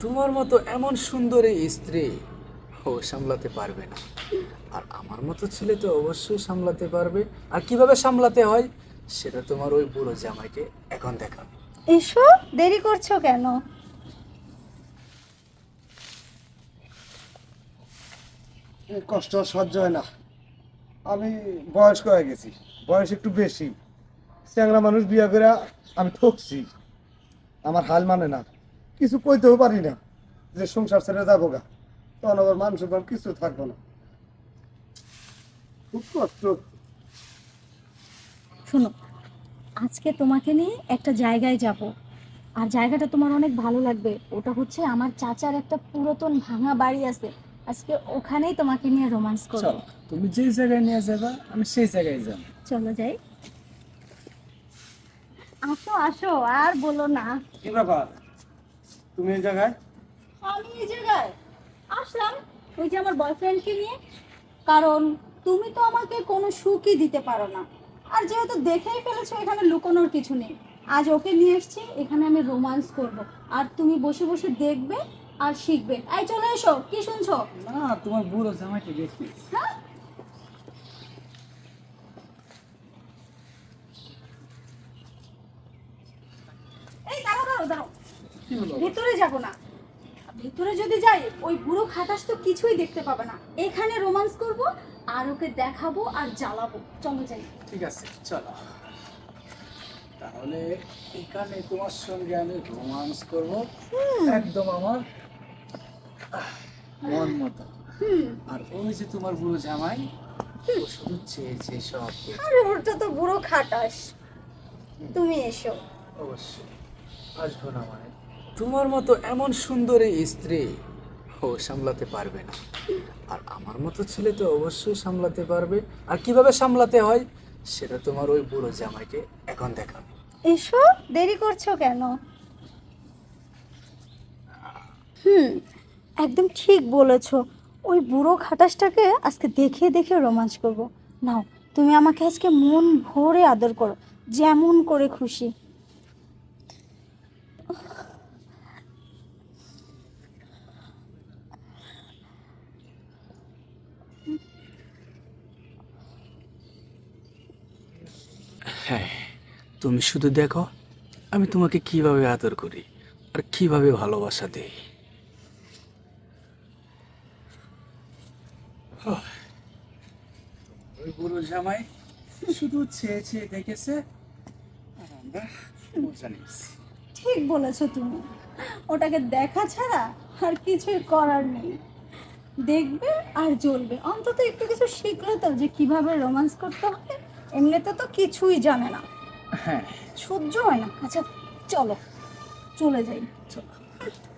তোমার মতো এমন সুন্দরী স্ত্রী ও সামলাতে পারবে না। আর আমার মতো ছেলে তো অবশ্যই সামলাতে পারবে। আর কীভাবে সামলাতে হয় সেটা তোমার ওই বুড়ো জামাইকে এখন দেখাবো। এসো দেরি করছ কেন? এই কষ্ট সহ্য হয় না। আমি বয়স্ক হয়ে গেছি বয়স একটু বেশি। চ্যাংরা মানুষ বিয়ে করে আমি ঠকছি। আমার হাল মানে না। কিছু কইতেও পারি না যে সংসার ছেড়ে যাব গা। তখন আবার মানুষের ভাব কিছু থাকব না। খুব কষ্ট। শোনো আজকে তোমাকে নিয়ে একটা জায়গায় যাব। আর জায়গাটা তোমার অনেক ভালো লাগবে। ওটা হচ্ছে আমার চাচার একটা পুরাতন ভাঙা বাড়ি আছে। আজকে ওখানেই তোমাকে নিয়ে রোমান্স করব। তুমি যে জায়গায় নিয়ে যাবা আমি সেই জায়গায় যাব। চলো যাই। আসো আসো আর বলো না। কি ব্যাপার? তুমি এই জায়গায়? আমি এই জায়গায়। আসলাম ওই যে আমার বয়ফ্রেন্ডকে নিয়ে। কারণ তুমি তো আমাকে কোনো সুখই দিতে পারো না। আর যেহেতু দেখেই ফেলেছো এখানে লুকোনোর কিছু নেই। আজ ওকে নিয়ে এসেছি এখানে আমি রোমান্স করব। আর তুমি বসে বসে দেখবে আর শিখবে। এই চলে এসো কি শুনছো? না তোমার বুড়ো জামাইকে দেখি হ্যাঁ? এই দাঁড়াও দাঁড়াও দাঁড়াও। ভেতরে যাব না। ভেতরে যদি যাই ওই বুড়ো খাটাস তো কিছুই দেখতে পাবে না। এখানে রোমান্স করব আর ওকে দেখাবো আর জ্বালাবো। চলো যাই। ঠিক আছে চলো। তাহলে এখানে তোমার সঙ্গে আমি রোমান্স করব। একদম আমার মন মতো। আর ওই যে তোমার বুড়ো জামাই ও শুধু চেয়েছে সব। আরে ওটা তো বুড়ো খাটাস। তুমি এসো। অবশ্যই। আসব না মানে। তোমার মতো এমন সুন্দরী স্ত্রী ও সামলাতে পারবে না। আর আমার মতো ছেলে তো অবশ্যই সামলাতে পারবে। আর কীভাবে সামলাতে হয়, সেটা তোমার ওই বুড়ো জামাইকে এখন দেখাবো। এসো, দেরি করছ কেন? হুম, একদম ঠিক বলেছ। ওই বুড়ো খাটাসটাকে আজকে দেখে দেখে রোমাঞ্চ করব। নাও, তুমি আমাকে আজকে মন ভরে আদর করো, যেমন করে খুশি। হ্যাঁ তুমি শুধু দেখো, আমি তোমাকে কীভাবে আদর করি আর কীভাবে ভালোবাসা দেই। ওই বুড়ো জামাই শুধু চেয়ে চেয়ে দেখেছে। ঠিক বলেছ তুমি। ওটাকে দেখা ছাড়া আর কিছুই করার নেই। দেখবে আর জ্বলবে। অন্তত একটু কিছু শিখলে তো যে কীভাবে রোমান্স করতে হবে এমনিতে তো কিছুই জানে না। হ্যাঁ। সহ্য হয় না। আচ্ছা চলো চলে যাই। চলো।